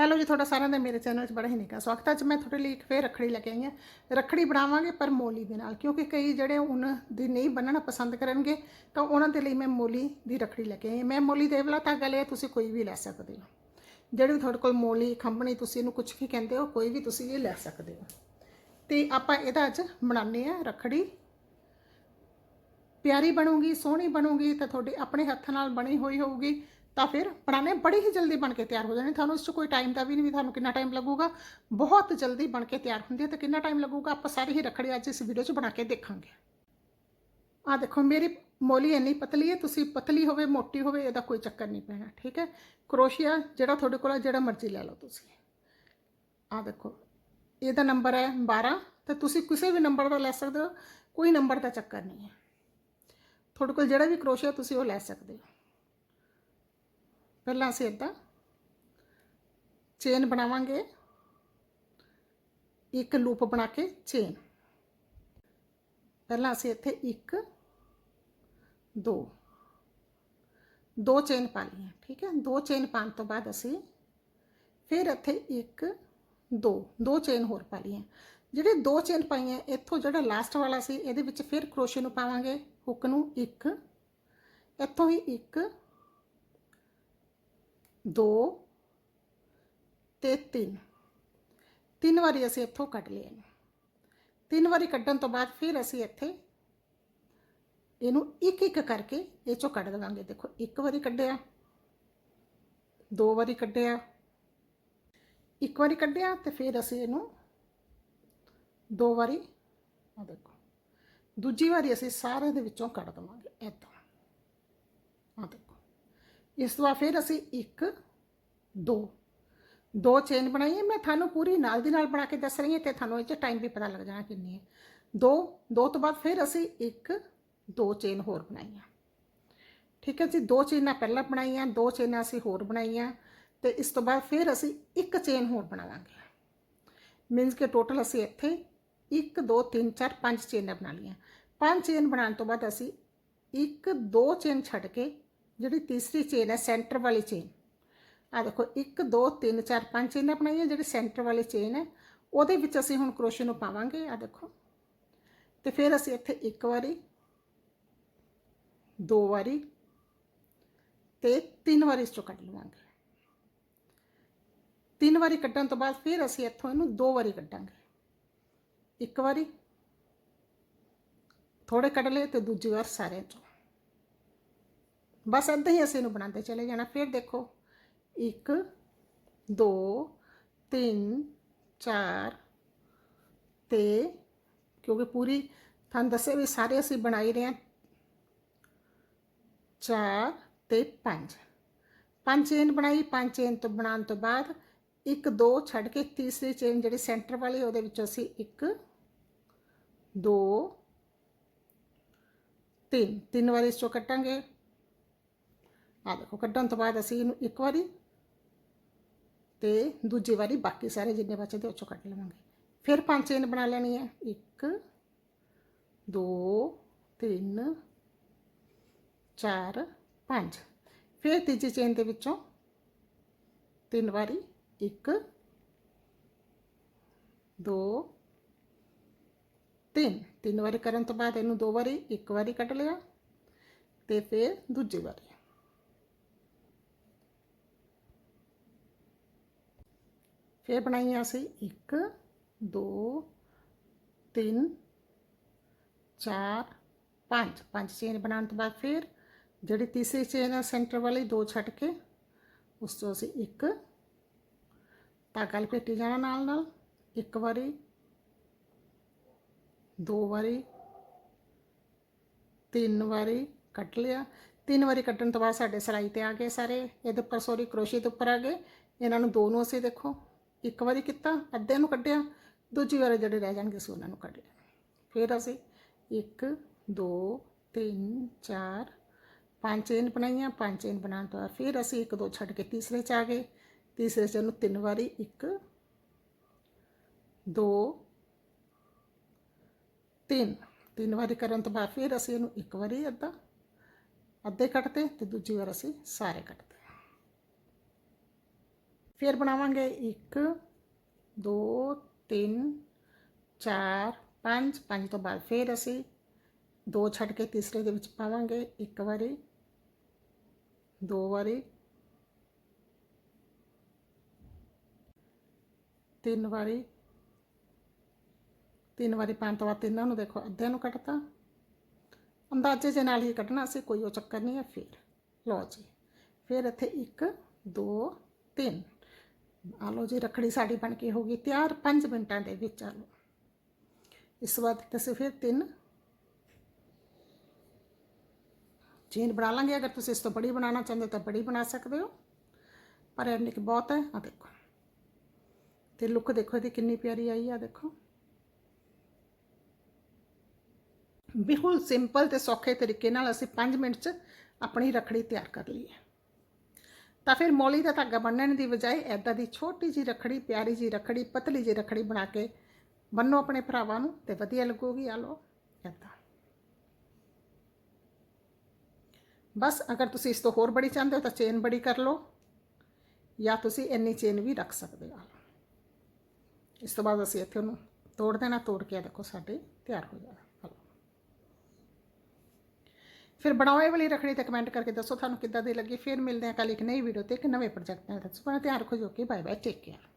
Hello ਜੀ, ਤੁਹਾਡਾ ਸਾਰਿਆਂ ਦਾ ਮੇਰੇ ਚੈਨਲ 'ਚ ਬੜਾ ਹੀ ਨਿੱਘਾ ਸਵਾਗਤ ਹੈ। ਅੱਜ ਮੈਂ ਤੁਹਾਡੇ ਲਈ ਇੱਕ ਫੇਰ ਰੱਖੜੀ ਲੈ ਕੇ ਆਈ ਹਾਂ। ਰੱਖੜੀ ਬਣਾਵਾਂਗੇ ਪਰ ਮੋਲੀ ਦੇ ਨਾਲ, ਕਿਉਂਕਿ ਕਈ ਜਿਹੜੇ ਉਹਨਾਂ ਦੀ ਨਹੀਂ ਬੰਨਣਾ ਪਸੰਦ ਕਰਨਗੇ, ਤਾਂ ਉਹਨਾਂ ਦੇ ਲਈ ਮੈਂ ਮੋਲੀ ਦੀ ਰੱਖੜੀ ਲੈ ਕੇ ਆਈ ਹਾਂ। ਮੈਂ ਮੋਲੀ ਦੇ ਵਾਲਾ ਧਾਗਾ ਲਿਆ ਤੁਸੀਂ ਕੋਈ ਵੀ ਲੈ ਸਕਦੇ ਹੋ। ਜਿਹੜੀ ਵੀ ਤੁਹਾਡੇ ਕੋਲ ਮੋਲੀ, ਖੰਭਣੀ, ਤੁਸੀਂ ਇਹਨੂੰ ਕੁਝ ਵੀ ਕਹਿੰਦੇ ਹੋ, ਕੋਈ ਵੀ ਤੁਸੀਂ ਇਹ ਲੈ ਸਕਦੇ ਹੋ। ਤੇ ਆਪਾਂ ਇਹਦਾ ਅੱਜ ਬਣਾਉਂਦੇ ਆ ਰੱਖੜੀ। ਪਿਆਰੀ ਬਣੂਗੀ, ਸੋਹਣੀ ਬਣੂਗੀ, ਤਾਂ ਤੁਹਾਡੇ ਆਪਣੇ ਹੱਥ ਨਾਲ ਬਣੀ ਹੋਈ ਹੋਊਗੀ। ਤਾਂ ਫਿਰ ਬਣਾਣੇ ਬੜੀ ਹੀ ਜਲਦੀ ਬਣ ਕੇ ਤਿਆਰ ਹੋ ਜਾਣੇ। ਤੁਹਾਨੂੰ ਇਸ 'ਚ ਕੋਈ ਟਾਈਮ ਦਾ ਵੀ ਨਹੀਂ, ਵੀ ਤੁਹਾਨੂੰ ਕਿੰਨਾ ਟਾਈਮ ਲੱਗੂਗਾ। ਬਹੁਤ ਜਲਦੀ ਬਣ ਕੇ ਤਿਆਰ ਹੁੰਦੀ ਹੈ ਤਾਂ ਕਿੰਨਾ ਟਾਈਮ ਲੱਗੂਗਾ, ਆਪਾਂ ਸਾਰੇ ਹੀ ਰੱਖੜੀ ਅੱਜ ਇਸ ਵੀਡੀਓ 'ਚ ਬਣਾ ਕੇ ਦੇਖਾਂਗੇ। ਆ ਦੇਖੋ, ਮੇਰੀ ਮੋਲੀ ਇੰਨੀ ਪਤਲੀ ਹੈ, ਤੁਸੀਂ ਪਤਲੀ ਹੋਵੇ, ਮੋਟੀ ਹੋਵੇ, ਇਹਦਾ ਕੋਈ ਚੱਕਰ ਨਹੀਂ ਪੈਣਾ, ਠੀਕ ਹੈ? ਕਰੋਸ਼ੀਆ ਜਿਹੜਾ ਤੁਹਾਡੇ ਕੋਲ ਜਿਹੜਾ ਮਰਜ਼ੀ ਲੈ ਲਓ ਤੁਸੀਂ। ਆ ਦੇਖੋ, ਇਹਦਾ ਨੰਬਰ ਹੈ 12 ਤੇ ਤੁਸੀਂ ਕਿਸੇ ਵੀ ਨੰਬਰ ਦਾ ਲੈ ਸਕਦੇ ਹੋ, ਕੋਈ ਨੰਬਰ ਦਾ ਚੱਕਰ ਨਹੀਂ ਹੈ। ਤੁਹਾਡੇ ਕੋਲ ਜਿਹੜਾ ਵੀ ਕਰੋਸ਼ੀਆ ਤੁਸੀਂ ਉਹ ਲੈ ਸਕਦੇ ਹੋ। ਪਹਿਲਾਂ ਅਸੀਂ ਇੱਦਾਂ ਚੇਨ ਬਣਾਵਾਂਗੇ। ਇੱਕ ਲੂਪ ਬਣਾ ਕੇ ਚੇਨ ਪਹਿਲਾਂ ਅਸੀਂ ਇੱਥੇ ਇੱਕ, ਦੋ ਦੋ ਚੇਨ ਪਾ ਲਈਆਂ, ਠੀਕ ਹੈ? ਦੋ ਚੇਨ ਪਾਉਣ ਤੋਂ ਬਾਅਦ ਅਸੀਂ ਫਿਰ ਇੱਥੇ ਇੱਕ, ਦੋ ਦੋ ਚੇਨ ਹੋਰ ਪਾ ਲਈਆਂ। ਜਿਹੜੇ ਦੋ ਚੇਨ ਪਾਈਆਂ, ਇੱਥੋਂ ਜਿਹੜਾ ਲਾਸਟ ਵਾਲਾ ਸੀ, ਇਹਦੇ ਵਿੱਚ ਫਿਰ ਕਰੋਸ਼ੇ ਨੂੰ ਪਾਵਾਂਗੇ। ਹੁੱਕ ਨੂੰ ਇੱਕ, ਇੱਥੋਂ ਹੀ ਇੱਕ ਦੋ ਤੇ ਤਿੰਨ। ਤਿੰਨ ਵਾਰੀ ਅਸੀਂ ਇੱਥੋਂ ਕੱਢ ਲਿਆ ਇਹਨੂੰ। ਤਿੰਨ ਵਾਰੀ ਕੱਢਣ ਤੋਂ ਬਾਅਦ ਫਿਰ ਅਸੀਂ ਇੱਥੇ ਇਹਨੂੰ ਇੱਕ ਇੱਕ ਕਰਕੇ ਇਹ ਚੋਂ ਕੱਢ ਦੇਵਾਂਗੇ। ਦੇਖੋ, ਇੱਕ ਵਾਰੀ ਕੱਢਿਆ, ਦੋ ਵਾਰੀ ਕੱਢਿਆ, ਇੱਕ ਵਾਰੀ ਕੱਢਿਆ ਤੇ ਫਿਰ ਅਸੀਂ ਇਹਨੂੰ ਦੋ ਵਾਰੀ ਆ ਦੇਖੋ, ਦੂਜੀ ਵਾਰੀ ਅਸੀਂ ਸਾਰੇ ਦੇ ਵਿੱਚੋਂ ਕੱਢ ਦਵਾਂਗੇ ਇਦਾਂ ਆ ਦੇਖੋ। ਇਸ ਤੋਂ ਬਾਅਦ ਫਿਰ ਅਸੀਂ ਇੱਕ ਦੋ ਦੋ ਚੇਨ ਬਣਾਈ ਹੈ ਮੈਂ ਤੁਹਾਨੂੰ ਪੂਰੀ ਨਾਲ ਦੀ ਨਾਲ ਬਣਾ ਕੇ ਦੱਸ ਰਹੀ ਹਾਂ ਤੇ ਤੁਹਾਨੂੰ ਇਹ 'ਚ ਟਾਈਮ ਵੀ ਪਤਾ ਲੱਗ ਜਾਣਾ ਕਿੰਨੀ ਹੈ ਦੋ ਦੋ ਤੋਂ ਬਾਅਦ ਫਿਰ ਅਸੀਂ ਇੱਕ ਦੋ ਚੇਨ ਹੋਰ ਬਣਾਈਆਂ ਠੀਕ ਹੈ ਜੀ ਦੋ ਚੇਨਾਂ ਪਹਿਲਾਂ ਬਣਾਈਆਂ ਦੋ ਚੇਨਾਂ ਅਸੀਂ ਹੋਰ ਬਣਾਈਆਂ ਤੇ ਇਸ ਤੋਂ ਬਾਅਦ ਫਿਰ ਅਸੀਂ ਇੱਕ ਚੇਨ ਹੋਰ ਬਣਾਵਾਂਗੇ ਮੀਨਸ ਕਿ ਟੋਟਲ ਅਸੀਂ ਇੱਥੇ 1 2 3 4 5 ਚੇਨਾਂ ਬਣਾ ਲਈਆਂ ਪੰਜ ਚੇਨ ਬਣਾਉਣ ਤੋਂ ਬਾਅਦ ਅਸੀਂ ਇੱਕ ਦੋ ਚੇਨ ਛੱਡ ਕੇ ਜਿਹੜੀ ਤੀਸਰੀ ਚੇਨ ਹੈ ਸੈਂਟਰ ਵਾਲੀ ਚੇਨ ਆ ਦੇਖੋ 1 2 3 4 5 ਚੇਨਾਂ ਬਣਾਈਆਂ ਜਿਹੜੀ ਸੈਂਟਰ ਵਾਲੀ ਚੇਨ ਹੈ, ਉਹਦੇ ਵਿੱਚ ਅਸੀਂ ਹੁਣ ਕਰੋਸ਼ੇ ਨੂੰ ਪਾਵਾਂਗੇ ਆ ਦੇਖੋ। ਤੇ ਫਿਰ ਅਸੀਂ ਇੱਥੇ ਇੱਕ ਵਾਰੀ, ਦੋ ਵਾਰੀ ਤੇ ਤਿੰਨ ਵਾਰੀ ਇਸ ਚੋਂ ਕੱਢ ਲਵਾਂਗੇ। ਤਿੰਨ ਵਾਰੀ ਕੱਢਣ ਤੋਂ ਬਾਅਦ ਫਿਰ ਅਸੀਂ ਇੱਥੋਂ ਇਹਨੂੰ ਦੋ ਵਾਰੀ ਕੱਢਾਂਗੇ। ਇੱਕ ਵਾਰੀ ਥੋੜੇ ਕੱਢ ਲਏ ਤੇ ਦੂਜੀ ਵਾਰ ਸਾਰੇ ਚੋਂ। ਬਸ ਏਦਾਂ ਹੀ ਅਸੀਂ ਇਹਨੂੰ ਬਣਾਉਂਦੇ ਚਲੇ ਜਾਣਾ। ਫਿਰ ਦੇਖੋ 1 2 3 4 ਤੇ ਕਿਉਂਕਿ ਪੂਰੀ ਤੁਹਾਨੂੰ ਦੱਸੇ ਵੀ ਸਾਰੇ ਅਸੀਂ ਬਣਾਈ ਰਹੇ ਹਾਂ। 4 ਤੇ 5 ਪੰਜ ਚੇਨ ਬਣਾਈ, ਪੰਜ ਚੇਨ ਤੋਂ ਬਣਾਉਣ ਤੋਂ ਬਾਅਦ ਇੱਕ, ਦੋ ਛੱਡ ਕੇ ਤੀਸਰੀ ਚੇਨ ਜਿਹੜੀ ਸੈਂਟਰ ਵਾਲੀ ਉਹਦੇ ਵਿੱਚ ਅਸੀਂ ਇੱਕ, ਦੋ, ਤਿੰਨ। ਤਿੰਨ ਵਾਰੀ ਇਸ ਚੋਂ ਕੱਟਾਂਗੇ। ਆ ਦੇਖੋ, ਕੱਢਣ ਤੋਂ ਬਾਅਦ ਅਸੀਂ ਇਹਨੂੰ ਇੱਕ ਵਾਰੀ ਤੇ ਦੂਜੀ ਵਾਰੀ ਬਾਕੀ ਸਾਰੇ ਜਿੰਨੇ ਬਚਦੇ ਉਹ ਚੋਂ ਕੱਢ ਲਵਾਂਗੇ। ਫਿਰ ਪੰਜ ਚੇਨ ਬਣਾ ਲੈਣੀ ਹੈ। 1 2 3 4 5 ਫਿਰ ਤੀਜੀ ਚੇਨ ਦੇ ਵਿੱਚੋਂ ਤਿੰਨ ਵਾਰੀ 1 2 3 ਤਿੰਨ ਵਾਰੀ ਕਰਨ ਤੋਂ ਬਾਅਦ ਇਹਨੂੰ ਦੋ ਵਾਰੀ, ਇੱਕ ਵਾਰੀ ਕੱਢ ਲਿਆ ਤੇ ਫਿਰ ਦੂਜੀ ਵਾਰੀ। ਇਹ ਬਣਾਈਆਂ ਅਸੀਂ 1 2 3 4 5 ਪੰਜ ਚੇਨ ਬਣਾਉਣ ਤੋਂ ਬਾਅਦ ਫਿਰ ਜਿਹੜੀ ਤੀਸਰੀ ਚੇਨ ਹੈ ਸੈਂਟਰ ਵਾਲੀ ਦੋ ਛੱਡ ਕੇ ਉਸ ਤੋਂ ਅਸੀਂ ਇੱਕ ਧਾਗਾ ਲਪੇਟੀ ਜਾਣਾ ਨਾਲ ਨਾਲ। ਇੱਕ ਵਾਰੀ, ਦੋ ਵਾਰੀ, ਤਿੰਨ ਵਾਰੀ ਕੱਟ ਲਿਆ। ਤਿੰਨ ਵਾਰੀ ਕੱਟਣ ਤੋਂ ਬਾਅਦ ਸਾਡੇ ਸਲਾਈ ਤੇ ਆ ਗਏ ਸਾਰੇ। ਇਹਦੇ ਉੱਪਰ ਸੋਰੀ ਕਰੋਸ਼ੀ ਦੇ ਉੱਪਰ ਆ ਗਏ। ਇਹਨਾਂ ਨੂੰ ਦੋ ਨੂੰ ਅਸੀਂ ਦੇਖੋ। ਇੱਕ ਵਾਰੀ ਕੀਤਾ ਅੱਧੇ ਨੂੰ ਕੱਢਿਆ, ਦੂਜੀ ਵਾਰ ਜਿਹੜੇ ਰਹਿ ਜਾਣਗੇ ਅਸੀਂ ਉਹਨਾਂ ਨੂੰ ਕੱਢ ਲਿਆ। ਫਿਰ ਅਸੀਂ 1 2 3 4 ਪੰਜ ਚੇਨ ਬਣਾਈਆਂ, ਪੰਜ ਚੇਨ ਬਣਾਉਣ ਤੋਂ ਬਾਅਦ ਫਿਰ ਅਸੀਂ ਇੱਕ, ਦੋ ਛੱਡ ਕੇ ਤੀਸਰੇ ਚ ਆ ਗਏ। ਤੀਸਰੇ ਚ ਨੂੰ ਤਿੰਨ ਵਾਰੀ ਇੱਕ, ਦੋ, ਤਿੰਨ। ਤਿੰਨ ਵਾਰੀ ਕਰਨ ਤੋਂ ਬਾਅਦ ਫਿਰ ਅਸੀਂ ਇਹਨੂੰ ਇੱਕ ਵਾਰੀ ਅੱਧਾ, ਅੱਧੇ ਕੱਟਦੇ ਤੇ ਦੂਜੀ ਵਾਰ ਅਸੀਂ ਸਾਰੇ ਕੱਟਦੇ ਫਿਰ ਬਣਾਵਾਂਗੇ 1 2 3 4 5 5 ਤੋਂ ਬਾਅਦ ਫਿਰ ਅਸੀਂ ਦੋ ਛੱਡ ਕੇ ਤੀਸਰੇ ਦੇ ਵਿੱਚ ਪਾਵਾਂਗੇ ਇੱਕ ਵਾਰੀ, ਦੋ ਵਾਰੀ, ਤਿੰਨ ਵਾਰੀ। ਤਿੰਨ ਵਾਰੀ ਪਾਉਣ ਤੋਂ ਬਾਅਦ ਤਿੰਨਾਂ ਨੂੰ ਦੇਖੋ ਅੱਧਿਆਂ ਨੂੰ ਕੱਟਤਾ। ਅੰਦਾਜ਼ੇ ਦੇ ਨਾਲ ਹੀ ਕੱਢਣਾ ਸੀ, ਕੋਈ ਉਹ ਚੱਕਰ ਨਹੀਂ ਹੈ, ਫਿਰ। ਲਓ ਜੀ, ਫਿਰ ਇੱਥੇ 1 2 3 ਆ ਲਓ ਜੀ, ਰੱਖੜੀ ਸਾਡੀ ਬਣ ਕੇ ਹੋ ਗਈ ਤਿਆਰ 5 ਮਿੰਟਾਂ ਦੇ ਵਿੱਚ ਆ ਲਓ। ਇਸ ਤੋਂ ਬਾਅਦ ਅਸੀਂ ਫਿਰ ਤਿੰਨ ਚੇਨ ਬਣਾ ਲਾਂਗੇ। ਅਗਰ ਤੁਸੀਂ ਇਸ ਤੋਂ ਬੜੀ ਬਣਾਉਣਾ ਚਾਹੁੰਦੇ ਹੋ ਤਾਂ ਬੜੀ ਬਣਾ ਸਕਦੇ ਹੋ। ਪਰ ਇੰਨੀ ਕਿ ਬਹੁਤ ਹੈ ਆ ਦੇਖੋ। ਤੇ ਲੁੱਕ ਦੇਖੋ, ਇਹਦੀ ਕਿੰਨੀ ਪਿਆਰੀ ਆਈ ਆ, ਦੇਖੋ। ਬਿਲਕੁਲ ਸਿੰਪਲ ਤੇ ਸੌਖੇ ਤਰੀਕੇ ਨਾਲ ਅਸੀਂ 5 ਮਿੰਟ 'ਚ ਆਪਣੀ ਰੱਖੜੀ ਤਿਆਰ ਕਰ ਲਈ ਹੈ। ਤਾਂ ਫਿਰ ਮੌਲੀ ਦਾ ਧਾਗਾ ਬੰਨਣ ਦੀ ਬਜਾਏ ਐਦਾਂ ਦੀ ਛੋਟੀ ਜੀ ਰੱਖੜੀ, ਪਿਆਰੀ ਜੀ ਰੱਖੜੀ, ਪਤਲੀ ਜੀ ਰੱਖੜੀ ਬਣਾ ਕੇ ਬੰਨੋ ਆਪਣੇ ਭਰਾਵਾਂ ਨੂੰ ਤੇ ਵਧੀਆ ਲੱਗੂਗੀ। ਆ ਲਓ ਐਦਾਂ ਬਸ ਅਗਰ ਤੁਸੀਂ ਇਸ ਤੋਂ ਹੋਰ ਬੜੀ ਚਾਹੁੰਦੇ ਹੋ ਤਾਂ ਚੇਨ ਬੜੀ ਕਰ ਲਓ, ਜਾਂ ਤੁਸੀਂ ਇੰਨੀ ਚੇਨ ਵੀ ਰੱਖ ਸਕਦੇ ਹੋ। ਇਸ ਤੋਂ ਬਾਅਦ ਅਸੀਂ ਇੱਥੇ ਉਹਨੂੰ ਤੋੜ ਦੇਣਾ, ਤੋੜ ਕੇ ਆ ਦੇਖੋ ਸਾਡੇ ਤਿਆਰ ਹੋ ਜਾਣਾ। ਫਿਰ ਬਣਾਓ ਇਹ ਵਾਲੀ ਰੱਖੜੀ ਤੇ ਕਮੈਂਟ ਕਰਕੇ ਦੱਸੋ ਤੁਹਾਨੂੰ ਕਿੱਦਾਂ ਦੀ ਲੱਗੀ, ਫਿਰ ਮਿਲਦੇ ਹਾਂ ਕੱਲ ਇੱਕ ਨਈ ਵੀਡੀਓ ਤੇ ਇੱਕ ਨਵੇਂ ਪ੍ਰੋਜੈਕਟ ਨਾਲ। ਦੱਸੋ ਸੁਪਨਾ ਧਿਆਨ ਰੱਖੋ ਜੋ ਕਿ ਬਾਏ ਬਾਏ ਟੇਕ ਕੇਅਰ